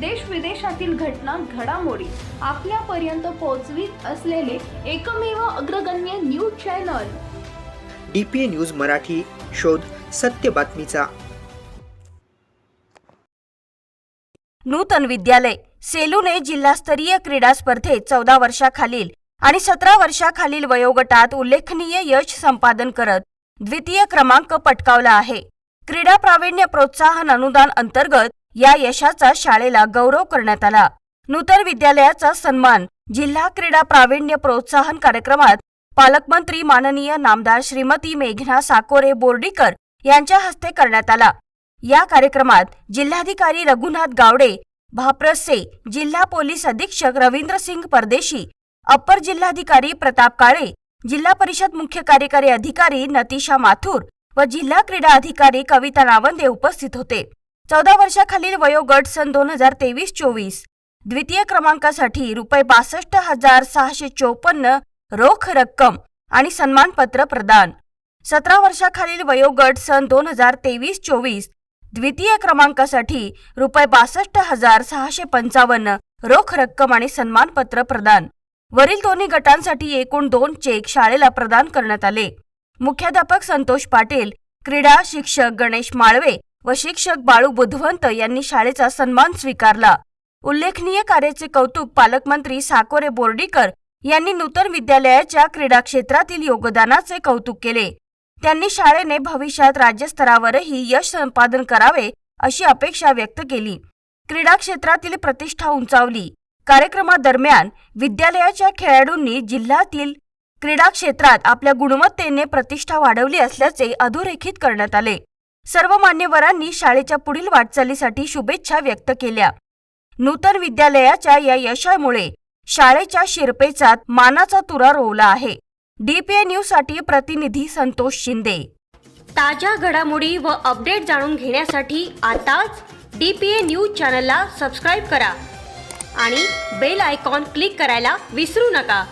देश विदेशातील घटना घडामोडी आपल्यापर्यंत पोहोचवीत असलेले एकमेव अग्रगण्य news channel. D P A news Marathi शोध सत्य बातमीचा. नूतन विद्यालय सेलूने जिल्हास्तरीय क्रीडा स्पर्धेत चौदा वर्षाखालील आणि सतरा वर्षाखालील वयोगटात उल्लेखनीय यश संपादन करत द्वितीय क्रमांक पटकावला आहे. क्रीडा प्रावीण्य प्रोत्साहन अनुदान अंतर्गत या यशाचा शाळेला गौरव करण्यात आला. नूतन विद्यालयाचा सन्मान जिल्हा क्रीडा प्रावीण्य प्रोत्साहन कार्यक्रमात पालकमंत्री माननीय नामदार श्रीमती मेघना साकोरे बोर्डीकर यांच्या हस्ते करण्यात आला. या कार्यक्रमात जिल्हाधिकारी रघुनाथ गावडे भाप्रसे जिल्हा पोलीस अधीक्षक रवींद्र सिंग परदेशी अप्पर जिल्हाधिकारी प्रताप काळे जिल्हा परिषद मुख्य कार्यकारी अधिकारी नतिशा माथुर व जिल्हा क्रीडा अधिकारी कविता नावंदे उपस्थित होते. चौदा वर्षाखालील वयोगट सन दोन हजार तेवीस चोवीस. द्वितीय क्रमांकासाठी रुपये बासष्ट हजार सहाशे चोपन्न रोख रक्कम आणि सन्मानपत्र प्रदान. सतरा वर्षाखालील वयोगट सन दोन हजार तेवीस चोवीस. द्वितीय क्रमांकासाठी रुपये बासष्ट हजार सहाशे पंचावन्न रोख रक्कम आणि सन्मानपत्र प्रदान. वरील दोन्ही गटांसाठी एकूण दोन चेक शाळेला प्रदान करण्यात आले. मुख्याध्यापक संतोष पाटील क्रीडा शिक्षक गणेश माळवे व शिक्षक बाळू बुधवंत यांनी शाळेचा सन्मान स्वीकारला. उल्लेखनीय कार्याचे कौतुक पालकमंत्री साकोरे बोर्डीकर यांनी नूतन विद्यालयाच्या क्रीडा क्षेत्रातील योगदानाचे कौतुक केले. त्यांनी शाळेने भविष्यात राज्यस्तरावरही यश संपादन करावे अशी अपेक्षा व्यक्त केली. क्रीडा क्षेत्रातील प्रतिष्ठा उंचावली. कार्यक्रमादरम्यान विद्यालयाच्या खेळाडूंनी जिल्ह्यातील क्रीडा क्षेत्रात आपल्या गुणवत्तेने प्रतिष्ठा वाढवली असल्याचे अधोरेखित करण्यात आले. सर्व मान्यवरांनी शाळेच्या पुढील वाटचालीसाठी शुभेच्छा व्यक्त केल्या. नूतन विद्यालयाच्या या यशामुळे शाळेच्या शिरपेचात मानाचा तुरा रोवला आहे. डीपीए न्यूजसाठी प्रतिनिधी संतोष शिंदे. ताज्या घडामोडी व अपडेट जाणून घेण्यासाठी आताच डी पी ए न्यूज चॅनलला सबस्क्राईब करा आणि बेल आयकॉन क्लिक करायला विसरू नका.